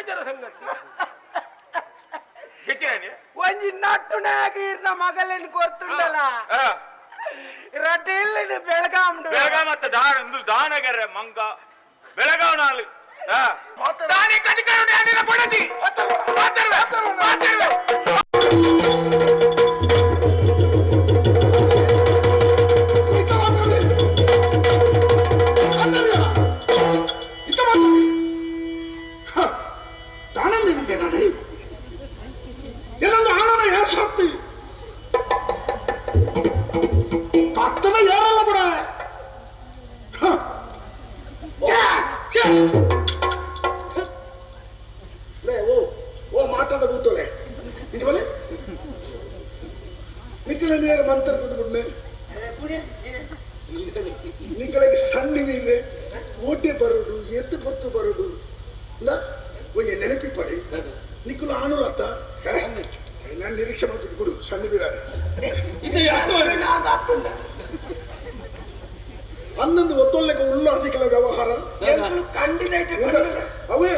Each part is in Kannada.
ಬೇಜಾರ ಸಂಗತಿ. ಒಂಜಿ ಒಂಜಿ ನಟ್ಟುನಾಗಿರ್ನ ಮಗಲಿನ ಕೊರ್ತುಂಡಲ ರಟಿಲ್ಲಿನ ಬೆಳಗಾಂ ಬೆಳಗಾಂ ಮತ್ತೆ ದಾನ ಒಂದು ದಾನಗರ ಮಂಗ. ಬೆಳಗಾವ್ ಹಾ ದಾನಿ ಕಟಿಕರುಣೆ ಅನಿಲ ಬಡದಿ ಮಾತಾಡ್ವೆ ಮಾತಾಡ್ವೆ. ಇತ್ತ ಓಟೆ ಬರೋದು ಎತ್ತು ಬತ್ತು ಬರೋದು ಇಲ್ಲ ಒಂಜೆ ನೆನಪಿ ಪಡಿ ನಿಖಲು ಆಣುಲತ್ತ ನಾನು ನಿರೀಕ್ಷೆ ಮಾಡ್ಬಿಟ್ಟು ಬಿಡು ಸಣ್ಣ ಬಿರಾರೆ ಹನ್ನೊಂದು ಒತ್ತೊಳ್ಳೆಗೆ ನಿಖಲ ವ್ಯವಹಾರ? ಅವೇ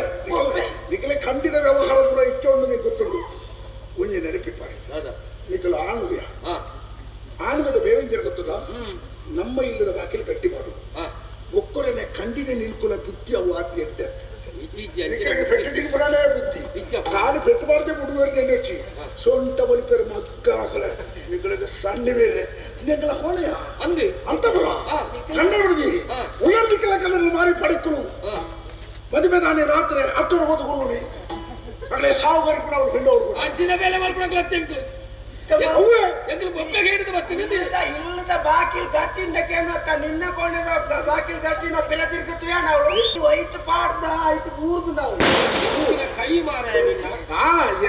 ನಿಖಲ- ಖಂಡಿತ ವ್ಯವಹಾರ ಪೂರ ಇಚ್ಚೊಂಡು ಗೊತ್ತುಂಡು ಒಂಜೆ ನೆನಪಿ ಪಡಿ ನಿಖಲು ಆಣುಲಿಯ ಆಣುಗದ ಬೇರೆ ಜನ ಗೊತ್ತದ ನಮ್ಮ ಇಲ್ಲದ ಬಾಕಿಲು ಮಾಡು. ಒಕ್ಕರನೆ ಕಂಡಿನ ನಿಲ್ಕುಲ ಬುದ್ಧಿ ಅವು ಆತಿ ಎದ್ದೆ ನಿಖಲಿಗೆ ಪೆಟ್ಟು ತಿನ್ಬಿಡಲೇ ಬುದ್ಧಿ ನಾನು ಪೆಟ್ಟು ಮಾಡದೆ ಬಿಡುವರಿಗೆ ನೆಚ್ಚಿ ಸೊಂಟ ಬಲಿಪೇರು ಮಗ್ಗ ಆಗಲ ನಿಗಳಿಗೆ ಸಣ್ಣ ಬೇರೆ ನಿಗಳ ಹೊಣೆಯ ಅಂದು ಅಂತ ಬರ ಕಂಡ ಬಿಡುದಿ ಉಳ್ಳರ್ಲಿಕ್ಕೆಲ್ಲ ಕಲ್ಲಲ್ಲಿ ಮಾರಿ ಪಡಿಕ್ಕಲು ಮದುವೆ ನಾನೇ ರಾತ್ರಿ ಅಟ್ಟೋಡು ಓದ್ಕೊಳ್ಳೋಣ ಅಗಲೇ ಸಾವುಗಾರಿ ಕೂಡ ಅವ್ರು ಹಿಂಡವ್ರು ಕೂಡ ಅಂಚಿನ ಮೇಲೆ ಮಲ್ಪಣ ತೆಂಕು ಅವೇ ಬಾಕಿಲ್ ಗಟ್ಟಿಂದ ಕೇಳತ್ತ ನಿನ್ನ ಕೊಂಡಿದ ಬಾಕಿಲ್ ಗಟ್ಟಿನ ಬೆಲೆ ತಿರ್ಗುತ್ತೀಯ ನಾವು? ವೈಟ್ ಪಾಡ್ದ ಆಯ್ತು ಊರ್ದು ನಾವು. ಕೈ ಮಾರ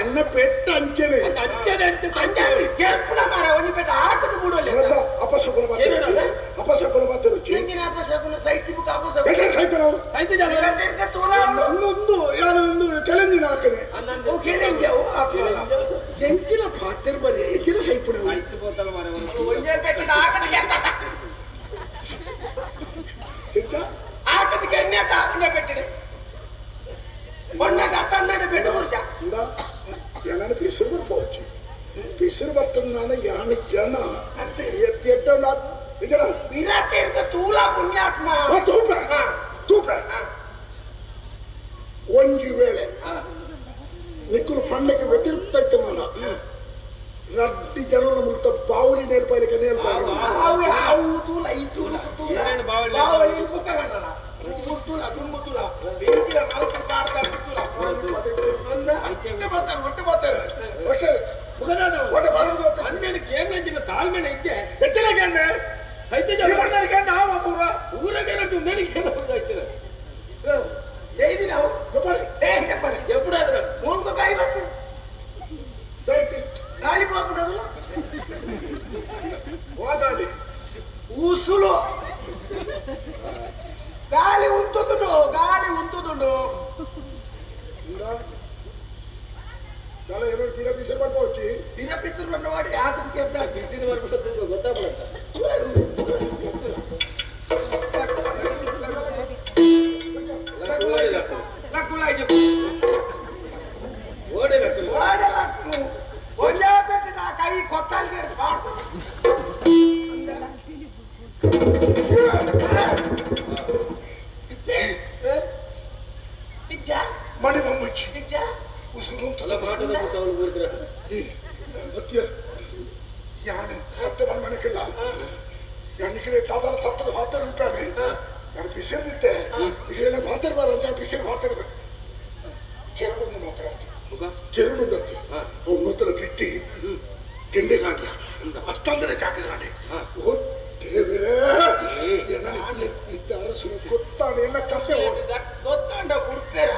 ಎನ್ನ ಪೆಟ್ಟ ಅಂಚನೆ ಅಂಚನೆ ಅಂಚದೆ ಅಂತ ಅಂಜಾಡಿ ಕೆಂಪುನ ಮರ ಒಂದು ಪೆಟ್ಟ ಹಾಕದು ಬಿಡೋಲ್ಲ ಎಲ್ಲ ಅಪಶಕುನ ಏನದು? ಅಪಶಕುನ ಮಾತಾಡು ತೆಂಗಿನ ಅಪಶಕುನ ಸೈತಿ ಬುಕ್ ಅಪಶಕುನ. ಯಾಕೆ ಸಾಯ್ತ ನಾವು? ಜನ ಬೆಲೆ ತಿರ್ಗತ್ತೂರ ಒಂದೊಂದು ಯಾರು ಒಂದು ಕೆಳಂಜಿನ ಹಾಕನೆ ಅವು ಕೇಳಿಂಗೆ ಅವು ಹಾಕುವಲ್ಲ. ಎಂಚಿನ ಪಾತ್ರ ಬರೀ ಎಂಚಿನ ಸೈಪುಣ ಆಯ್ತು ಬೋತಲ ಮಾರ ಒಂದೇ ಬೆಟ್ಟದ ಹಾಕದ ಕೆತ್ತ ಹೆಚ್ಚ ಹಾಕದ ಎಣ್ಣೆ ತಾಪನೆ ಬೆಟ್ಟಿದೆ ಬಣ್ಣಗ ತಂದನೆ ಬೆಟ್ಟು ಊರ್ಜ ಇಂದ ಯಾನು ಬಿಸಿರು ಬರ್ಬೋದು ಬಿಸಿರು ಬರ್ತದ ನಾನು ಯಾನ ಜನ ಅಂತೆ ಎತ್ತಿ ಎಟ್ಟ ಇದರ ವಿರ ತಿರ್ಗ ತೂಲ ಪುಣ್ಯಾತ್ಮ ತೂಪ ತೂಪ ಒಂಜಿ ವೇಳೆ ನಿಕ್ಕುಲು ಪಂಡಕ್ಕೆ ವ್ಯತಿರಿಕ್ತ ಇತ್ತು ಮಾನ ರಡ್ಡಿ ಈ ತೂಲ ತೂಲ. ಏನೇನು ಬಾವಲಿ? ಬಾವಲಿ ಪುಕ್ಕ ಗಂಡನ. ಮೂರು ತೂಲ ದುಂಬು ತೂಲ. ಬೆಂಕಿನ ನಾಲ್ಕು ಕಾಡ್ದ ತೂಲ. ಒಂದ ಒಟ್ಟೆ ಮಾತಾರು ಒಟ್ಟೆ ಮಾತಾರು ಒಟ್ಟೆ. ಮುಗದಾದವು ಒಟ್ಟೆ ಬರೋದು ತಾಳ್ಮೆನ ಇದ್ದೆ. ಎತ್ತಿನ ಗಂಡೆ? ಆಯ್ತು ಈ ಜನ. ಬಣ್ಣದ ಗಂಡ ಆವ ಪೂರ ಊರಾಗೆ ನಟ್ಟು ನನಗೆ ಏನು ಗೊತ್ತಾಗ್ತದೆ ಏದಿ ನಾವು. ಏ ಎಪ್ಪಡೆ ಎప్పుಡಾದ್ರೆ ಮೂಂಗ ಕೈ ಬತ್ತು ದಯಕ್ಕೆ ಗಾಳಿ ಪಾಪುನದು ಹೋದಾಡಿ ಉಸುಲು ಗಾಳಿ ಉಂತುದುಂಡು ಗಾಳಿ ಉಂತುದುಂಡು. ಎರಡು ಪಿರ ಬಿಸಿಲು ಮಾಡ್ಬೋದು ಬಿರ ಪಿತೃ ನೋಡಿ ಯಾಕೆ ಕೇಳ್ತಾರೆ ಬಿಸಿಲು ಬರ್ಬಿಟ್ಟು ಗೊತ್ತಾಗ್ಬಿಡುತ್ತೆ. ಇದ್ದ ಅರಸು ಗೊತ್ತಾನೆ ಎಲ್ಲ ಕತೆ ಓಡಿ ಇದಕ್ ಗೊತ್ತಾಂಡ ಹುಡ್ಪೇರ.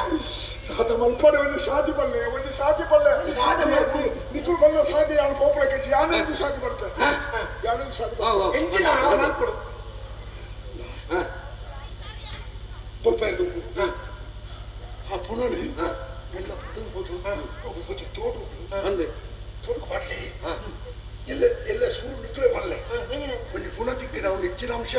ಸಾಧ ಬಲ್ಲೆ ಒಂದು ಸಾಧಿ ಬಲ್ಲೆ. ನಿಖಲ್ ಬಲ್ಲ ಸಾಧಿ ಪೋಪಳ ಕೆಟ್ಟಿ ಯಾನೊಂದು ಸಾಧಿ ಬರ್ತೆ ಯಾನೊಂದು ಸಾಧಿ ಅಂದೆ ತೋಟು ಮಾಡಲಿ ಎಲ್ಲ ಎಲ್ಲ ಸೂರು ನಿಕ್ಕಲೆ ಬಲ್ಲೆ ಒಂದು ಪುನಃ ತಿಕ್ಕಿನ ಅವ್ರು ಹೆಚ್ಚಿನ ಅಂಶ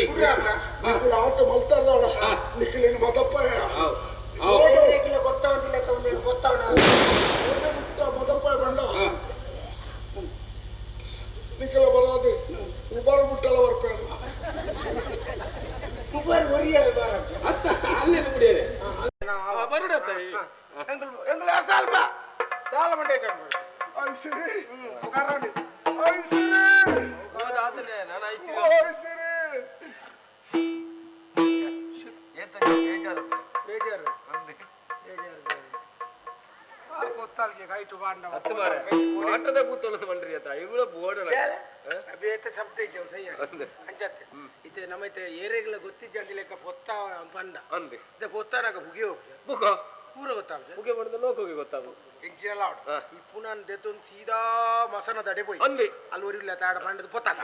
ఇప్పుడు ఆట మళ్తారు నీకు నేను మొదపోయా కొత్త నేను కొత్త మొదపోయి బండ నీకుల బరాది ఉబారు ముట్టాల వరకు உபார் ஒரியாரு பாராட்டு அத்தா அல்லது முடியாது வருடத்தை எங்கள் ಕೊತ್ತಾಲ್ಗೆ ಕೈಟು ಬಾಂಡ ಹತ್ತು ಮಾರೆ ಆಟದ ಕೂತಲ್ಲ ಬಂದ್ರಿ ಆತ ಇವುಳ ಬೋರ್ಡ್ ಬೇತ ಶಬ್ದ ಇದ್ದೇವೆ ಸಹ್ಯ ಅಂಚತ್ತೆ ಇತ್ತೆ ನಮ್ಮೈತೆ ಏರೆಗಳ ಗೊತ್ತಿದ್ದ ಲೆಕ್ಕ ಪೊತ್ತ ಬಂಡ ಅಂದೆ ಇತ್ತೆ ಪೊತ್ತಾನಾಗ ಹುಗಿ ಹೋಗ್ತದೆ ಬುಕ ಪೂರ ಗೊತ್ತಾಗ್ತದೆ ಹುಗೆ ಮಾಡಿದ ಲೋಕೋಗೆ ಗೊತ್ತಾಗು ಎಂಚಿಯಲ್ಲ ಈ ಪುನಃ ದೆತ್ತೊಂದು ಸೀದಾ ಮಸನ ದಡೆ ಪೋಯಿ ಅಂದೆ ಅಲ್ಲಿ ಒರಿಲ್ಲ ತಾಡ ಪೊತ್ತಾಕ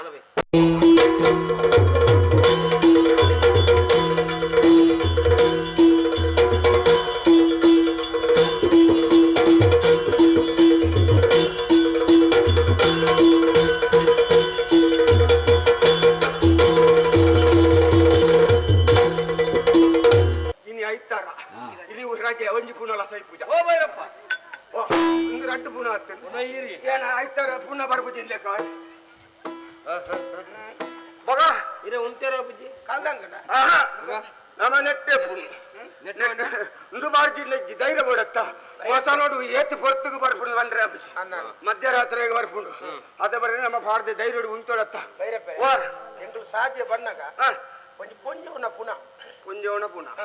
ಮಗ ಇರೆ ಒಂತೆರ ಬುಜ್ಜಿ ಕಲ್ದಂಗನ? ಆಹಾ, ನಮ್ಮ ನೆಟ್ಟೆ ಒಂದು ಬಾರ್ಜಿಲ್ಲ ಧೈರ್ಯ ಬಿಡತ್ತ ಹೊಸ ನೋಡು ಏತ್ ಪೊರ್ತುಗು ಬರ್ಪುಂಡು ಬಂದ್ರೆ ಮಧ್ಯರಾತ್ರಿಗೆ ಬರ್ಪುಂಡು. ಅದ ಬರ್ರಿ ನಮ್ಮ ಭಾರತ ಧೈರ್ಯ ಉಂಟೋಡತ್ತ ಎಂಗಳು ಸಾಧ್ಯ ಬಣ್ಣಗ ಒಂಜಿ ಪೊಂಜುನ ಪುನಃ. ಪುಂಜವನ ಪುನಃ.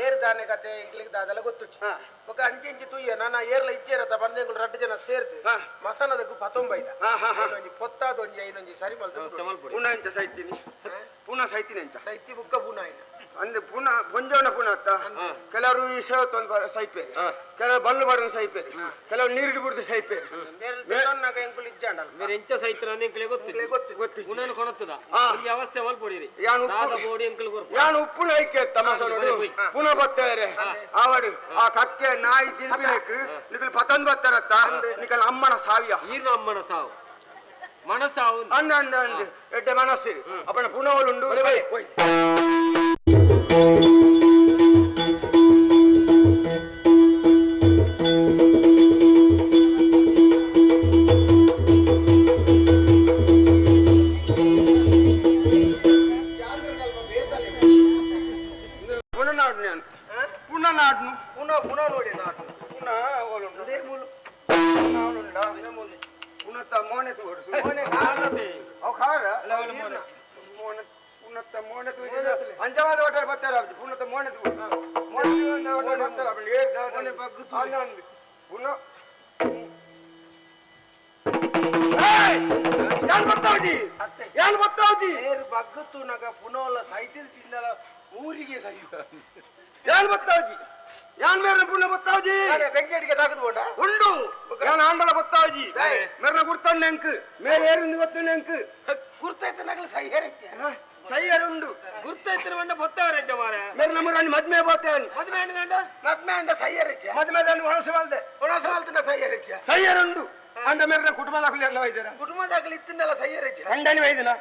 ಏರ್ ದಾನೆ ಕತೆ ಇಂಗ್ಲಿಕ್ ದಾದೆಲ್ಲ ಗೊತ್ತು. ಹಾ. ಬೊಕ ಅಂಚಿ ಇಂಚಿ ತುಯ್ಯ. ನಾನು ಏರ್ಲ ಇಜ್ಜೇರತ ಬಂದೆಂಗಳು ರಡ್ಡು ಜನ ಸೇರ್ದು. ಹಾ. ಮಸನದಕ್ಕೂ ಪತೊಂಬೈದ. ಒಂಜಿ ಪೊತ್ತಾದ ಒಂಜಿ ಐನೊಂಜಿ ಸರಿ ಮಲ್ತ ಸಮಲ್ಪುಡಿ. ಪುನಃ ಎಂತ ಸೈತೀನಿ ಪುನಃ ಸೈತೀನಿ ಅಂತ. ಸೈತಿ ಬುಕ್ಕ ಪುನಃ ಐನ ಅಂದ್ರೆ ಪುನಃ ಪುಂಜವನ ಪುನಃ ಅತ್ತ ಕೆಲವರು ಈ ಸೇವತ್ತು ಸೈಪೇರಿ ಕೆಲವರು ಬಲ್ಲು ಬರೋದು ಸೈಪೇರಿ ಕೆಲವರು ನೀರು ಬಿಡ್ದು ಸೈಪೇರಿ ಬೇರೆ ಎಂಚ ಸೈತ್ರ ಅಂಕಲೆ ಗೊತ್ತು ಕೊಣತ್ತದ. ಈ ಅವಸ್ಥೆ ಯಾನ್ ಉಪ್ಪು- ಅಂಕಲ್ ಯಾನು ಐಕೆ ನೋಡು. ಪುನಃ ಬರ್ತಾರೆ. ಆವಡು ಆ ಕಕ್ಕೆ ನಾಯಿ ತಿನ್ಬಿಬೇಕು ನಿಕಲ್ ಪತನ್ ಬತ್ತಾರತ್ತ ನಿಕಲ್ ಅಮ್ಮನ ಸಾವಿಯ. ಈರ್ನ ಅಮ್ಮನ ಸಾವು. ಮನಸ್ಸಾವು ಅಂದ ಅಂದ ಅಂದ. ಎಡ್ಡೆ ಮನಸ್ಸಿರಿ. ಅಪ್ಪನ ಪುನಃ ಉಂಡು ಮೋನೆ ತೋರಿಸು ಮೋನೆ ಕಾಣತೆ. ಅವು ಖಾರ ಮೋನೆ ಪುನಃ ಮೋಣ ಅಂಜವಾದ ಹೋಟೆಲ್ ಬರ್ತಾರೆ ಮೋನೆ ಮೋನೆ ಹೋಟೆಲ್ ಬರ್ತಾರೆ ಪುನಃ. ಯಾರು ಬರ್ತಾವ್ಜಿ. ಯಾರು ಬರ್ತಾವ್ಜಿ ಏರು ಬಗ್ಗತ್ತು ನಗ ಪುನೋಲ ಸೈತಿಲ್ ತಿನ್ನಲ ಊರಿಗೆ ಸೈ ಏನ್ ಬರ್ತಾವ್ಜಿ ಯಾನ್ ಮೇರೆ ಪುಣ್ಯ ಬರ್ತಾವ್ಜಿ ಬೆಂಕಟಿಗೆ ತಾಕದು ಬೋಟ ಉಂಡು. ಯಾನ್ ಆಂಡಲ ಬತ್ತಾವಜಿ ಏಯ್. ಮೇರೆ ಗುರ್ತಣ್ಣ ಅಂಕ್ ಮೇರೆ ಏರಿಂದ ಗೊತ್ತಣ್ಣ ಅಂಕ್ ಗುರ್ತೈತೆ ನಗಲು ಸೈ ಹೇರೈತೆ ಸೈಯರ್ ಉಂಡು ಗುರ್ತೈತ್ರ ಮಂಡ ಬತ್ತವರಜ್ಜ ಮಾರ. ಮೇರೆ ನಮ್ಮ ರಾಣಿ ಮದ್ಮೆ ಬೋತೇನ್ ಮದ್ಮೆ ಅಂಡ ಮದ್ಮೆ ಅಂಡ ಸೈಯರಿಚ ಹೇರೈತೆ ಮದ್ಮೆ ಒಣಸವಲ್ದೆ ಒಣಸಾಲ್ತನ ಸೈ ಹೇರೈತೆ ಸೈಯರ್ ಉಂಡು. ಅಂಡ ಮೇರೆ ಕುಟುಂಬದಾಗಲಿ ಎಲ್ಲ ವೈದ್ಯರ ಕುಟುಂಬದಾಗಲಿ ಇತ್ತಿಂದಲ್ಲ ಸೈಯರಿಚ ಅಂಡನಿ ವೈದ್ಯನ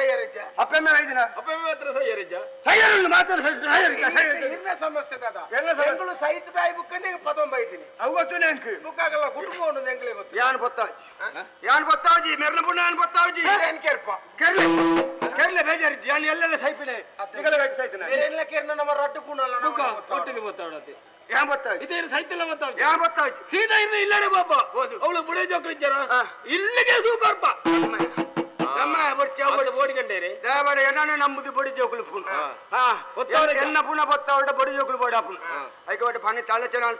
ಹೇರೈತೆ ಅಪ್ಪಮ್ಮೆ ವೈದ್ಯನ ಅಪ್ಪ ಹತ್ರ ಸೈಯರಜ್ಜ ಸೈಯರ್ ಉಂಡು ಮಾತಾಡ ಇನ್ನ ಸಮಸ್ಯೆ ದಾದ. ಎಂಗಳು ಸೈತ್ ತಾಯಿ ಬುಕ್ಕನ್ನೇ ಪತೊಂಬೈತೀನಿ ಅವು ಗೊತ್ತು ಅಂಕ್ ಬುಕ್ಕಾಗಲ್ಲ ಕುಟುಂಬ ಉಂಡು ಗೊತ್ತು. ಯಾನ್ ಬತ್ತಾವ್ಜಿ ಯಾನ್ ಬತ್ತಾವ್ಜಿ ಮೇರ್ನ ಪುಣ್ಣ ಯಾನ್ ಬತ್ತಾವ್ಜಿ ಏನ್ ಕೇಳ್ಪ ಕೆರ್ಲೆ. ಕೆರ್ಲೆ ಬೇಜಾರಿಜ್ಜಿ. ಯಾನ್ ಎಲ್ಲೆಲ್ಲ ಸೈಪಿಲೆ ನಿಗಲ ಗಟ್ಟಿ ಸೈತನ ನಮ ಎಲ್ಲ ಕೇರ್ನ ನಮ್ಮ ರಟ್ಟು ಕುಣಲ್ಲ ತುಕ ಒಟ್ಟಿಗೆ ஏன் ಇದೇ ಸೈತಲ್ಲ ಗೊತ್ತಾಗ ಯಾವತ್ತಾಯ್ತು ಸೀದಾ ಇನ್ನು ಇಲ್ಲೇ ಪಾಪ ಅವಳು ಮುಳೆ ಜೋಕರಿಚ್ಚಾರ ಇಲ್ಲಿಗೆ ಸೂಪರ್ಪ నమ్ముది పొడి జోకులు ఎన్న పున పొత్తావిడ పొడి జోకులు పోడా పున అయికోటి పని చల్లచనాలు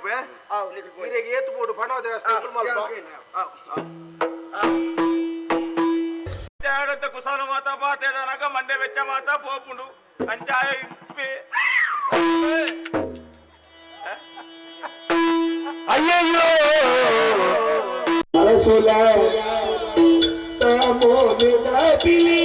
పోయి ఏతు పోడు పని కుశాల మాత బాత మండే వెచ్చ మాత పోపుడు అంచాయ అయ్యయ్యో అరసుల తమోనిద పిలి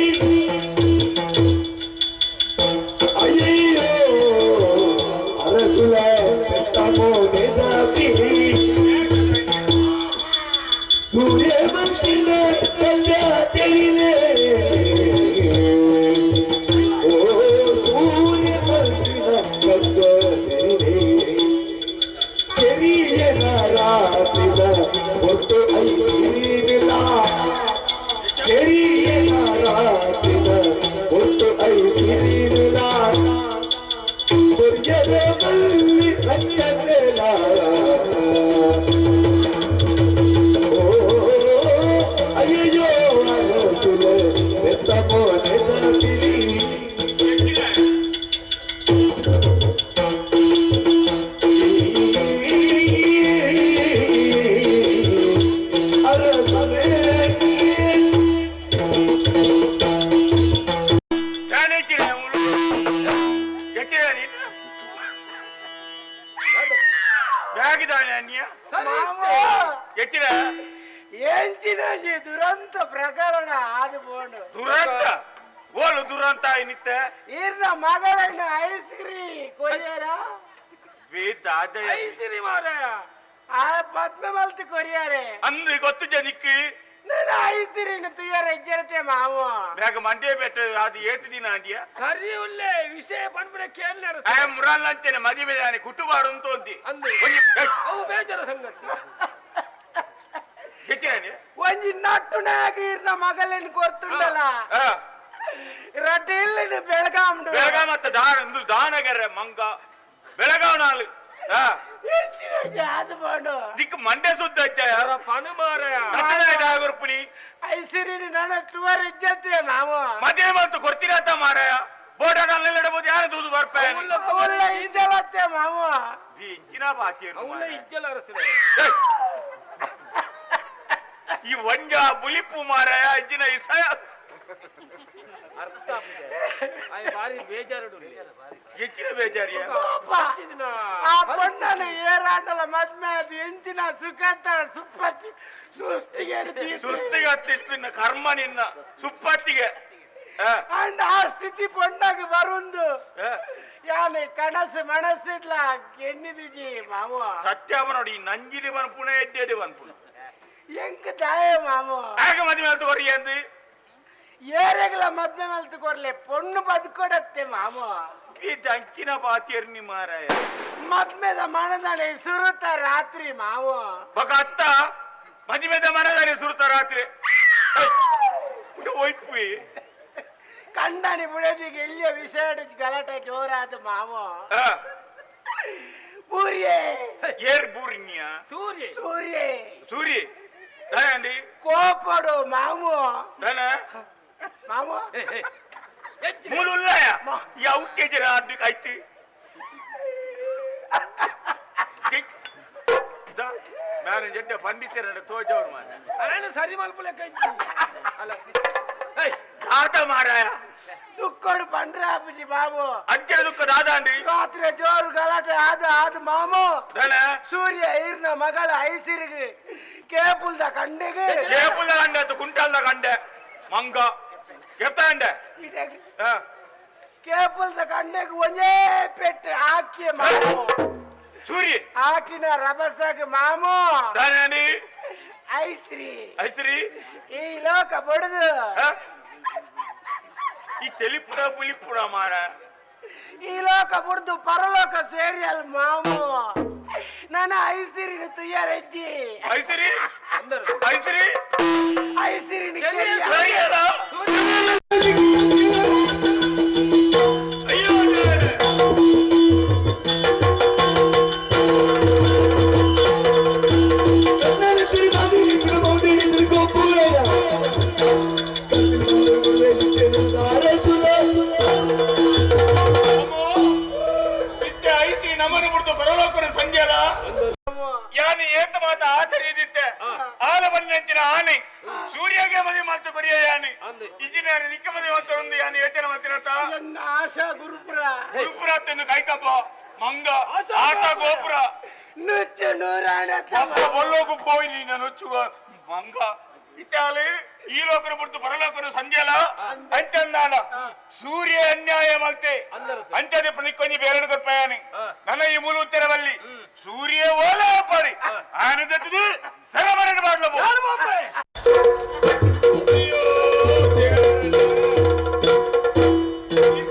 ಎಚ್ಚಿನ ಎಂಚಿನ ದುರಂತ ಪ್ರಕರಣ ಆದು ಬೋಂಡು ದುರಂತ? ಓಲು ದುರಂತ ಏನಿತ್ತೆ? ಇರ್ನ ಮಗಳನ್ನ ಐಸ್ಕ್ರೀ ಕೊರಿಯಾರ? ಅದೇ ಐಸಿರಿ ಮಾರಾಯ ಆ ಪದ್ಮ ಮಲ್ತು ಕೊರಿಯಾರೆ. ಅಂದ್ರೆ ಗೊತ್ತು ಜನಕ್ಕೆ. ನನ್ನ ಐಸ್ಕ್ರೀನ್ ತುಯ್ಯಾರ ಎಜ್ಜರತೆ ಮಾವ? ಬೇಗ ಮಂಡ್ಯ ಬೆಟ್ಟ ಅದು ಏತು ದಿನ ಅಂದ್ಯ? ಸರಿ ವಿಷಯ ಬಂದ್ಬಿಡ ಕೇಳ್ನಾರ ಆ ಮುರಲ್ ಅಂಚನೆ ಮದುವೆ ದಾನೆ ಕುಟುಂಬಾಡು ಅಂತ ಅಂದಿ. ಅಂದು. ಅವು ಬೇಜಾರ ಸಂಗತಿ. ಹೆಚ್ಚಿನ ಒಂಜಿ ನಟ್ಟುನಾಗ ಈರ್ನ ಮಗಳನ್ನ ಕೊರ್ತುಂಡಲ್ಲ ರಡ್ಡಿ ಇಲ್ಲಿ ಬೆಳಗಾಂಡು ಬೆಳಗಾವ್ ಮತ್ತೆ ದಾನ ದಾನಗೆರೆ ಮಂಗ. ಬೆಳಗಾವ್ ನಾಳು ದಿಕ್ಕು ಮಂಡ್ಯ ಸುದ್ದ ಯಾರ ಪಣ ಮಾರಾಯ ಆಗುರ್ಪುನಿ ಐಸಿರಿ ನನ್ನ ಟುವರ್ ಇಜ್ಜತ್ತೆ ನಾವು ಮದುವೆ ಬಂತು ಕೊಡ್ತೀರತ್ತ ಮಾರಾಯ ಬೋಟ ನಲ್ಲಿಡಬಹುದು ಯಾರು ದೂದು ಬರ್ಪಾಯ ಅವಳ ಇದ್ದವತ್ತೆ ಮಾವು. ಇಂಚಿನ ಬಾಕಿ ಅವಳ ಇಜ್ಜಲ ಅರಸನೆ ಈ ಒಂಜ ಬುಲಿಪು ಮಾರಾಯ ಇಂಚಿನ ಇಸಾಯ. ಅರ್ಥ ಆಗಿದೆ ಆಯ್ ಬಾರಿ ಬೇಜಾರು ಹೆಚ್ಚಿನ ಬೇಜಾರಿಯ ಹಚ್ಚಿದಿನ ಆ ಪೊಣ್ಣನ ಏರಾಂಡಲ ಮದ್ಮೆ ಅದು ಎಂಚಿನ ಸುಖತ ಸುಪ್ಪತ್ತಿ ಸುಸ್ತಿಗೆ ಸುಸ್ತಿಗೆ ಹತ್ತಿತ್ತಿನ ಕರ್ಮ ನಿನ್ನ ಸುಪ್ಪತ್ತಿಗೆ ಆ, ಅಂಡ್ ಆ ಸ್ಥಿತಿ ಪೊಣ್ಣಗೆ ಬರುಂದು ಆ, ಯಾನೆ ಕನಸು ಮನಸ್ಸಿಡ್ಲ ಎನ್ನಿದಿಜಿ ಮಾವು ಸತ್ಯ ನೋಡಿ ನಂಜಿಲಿ ಬನ್ ಪುಣ ಎಡ್ಡೆಡಿ ಬನ್ ಪುಣ ಎಂಕ ದಾಯ ಮಾವು ಆಗ ಮದುವೆ ಆಯ್ತು ಕೊರಿ ಅಂದು ಏರೆಗ್ಲ ಮದ್ಮೆ ಮಲ್ತು ಕೊರ್ಲೆ ಪೊಣ್ಣು ಬದುಕೊಡತ್ತೆ ಮಾವು ಈ ದಂಕಿನ ಪಾತಿಯರ್ನಿ ಮಾರಾಯ ಮದ್ಮೆದ ಮನದಡೆ ಸುರುತ್ತ ರಾತ್ರಿ ಮಾವು ಬಕ ಅತ್ತ ಮದುವೆದ ಮನದಲ್ಲಿ ಸುರ್ತ ರಾತ್ರಿ ಒಯ್ಪಿ ಕಂಡನಿ ಬುಡದಿಗೆ ಎಲ್ಲಿಯ ವಿಷಯ ಗಲಾಟೆ ಜೋರಾದ ಮಾವು ಪೂರಿಯೇ ಏರ್ ಬೂರಿನ್ಯ ಸೂರ್ಯ ಸೂರ್ಯ ಸೂರಿ ದಯಂಡಿ ಕೋಪಡು ಮಾವು ದನ ಮಾವು ಹೆಚ್ಚಿನ ಮೂಲುಲ್ಲಯ ಯಾವ ಕೆಜರ ಅಡ್ಡಿ ಕಾಯ್ತಿ ನಾನು ಜಡ್ಡ ಪಂಡಿತರ ತೋಜವ್ರು ಮಾರ ನಾನು ಸರಿ ಮಲ್ಪಲೆ ಕೈತಿ ಅಲ್ಲ ಏಯ್ ಆಟ ಮಾರಾಯ ದುಕ್ಕೋಡು ಪಂಡ್ರೆ ಅಪ್ಪಜಿ ಮಾವು ಅಜ್ಜನ ದುಃಖ ದಾದಾಂಡಿ ರಾತ್ರಿ ಜೋರು ಗಲಾಟೆ ಆದ ಆದ ಮಾಮು ದನ ಸೂರ್ಯ ಈರ್ನ ಮಗಳ ಐಸಿರಿಗೆ ಕೇಪುಲ್ದ ಕಂಡೆಗೆ ಜೇಪುಲ್ದ ಗಂಡೆ ಆತು ಕುಂಟಲ್ದ ಗಂಡೆ ಮಂಗ ಎತ್ತಾಂಡೆ ಇಟೆಗೆ ಆ, ಕೇಪುಲ್ದ ಕಂಡೆಗೆ ಒಂದೇ ಪೆಟ್ಟು ಹಾಕಿ ಮಾಮು ಸೂರಿ ಹಾಕಿನ ರಭಸಗೆ ಮಾಮು. ದಾನಿ ಐಸ್ರಿ. ಐತ್ರಿ ಈ ಲೋಕ ಬಡದು. ಈ ತೆಲಿಪುಡ ಪುಲಿಪುಡ ಮಾರ ಈ ಲೋಕ ಬುಡ್ದು ಪರಲೋಕ ಸೇರಿ ಅಲ್ ಮಾಮು. ನಾನು ಐಸಿರಿ ತುಯ್ಯಾರೈತಿ ಐತ್ರಿ ಅಂದರು. ಐತ್ರಿ ಗುರುಪುರಾತನ್ನು ಕೈಕಪ್ಪ ಮಂಗ ಆಟ ಗೋಪುರ ನುಚ್ಚು ನೂರಾಣ ಅಪ್ಪ ಬಲ್ಲೋಕು పోయి నేను వచ్చుగా మంగ ఇటాలి ఈ లోకను పుట్టు పరలోకను సంధ్యల అంచందాన సూర్య అన్యాయం అల్తే అందరూ ಅಂಚದೆ ಕೊಂಚ ಬೇರೆ ಕೊಟ್ಪಾಯನಿ ನನ್ನ ಈ ಮೂಲ ಉತ್ತರವಲ್ಲಿ ಸೂರ್ಯ ಓಲ ಪಡಿ ಆನಂದದ್ದು ಸರಬರಣ ಮಾಡ್ಲಬಹುದು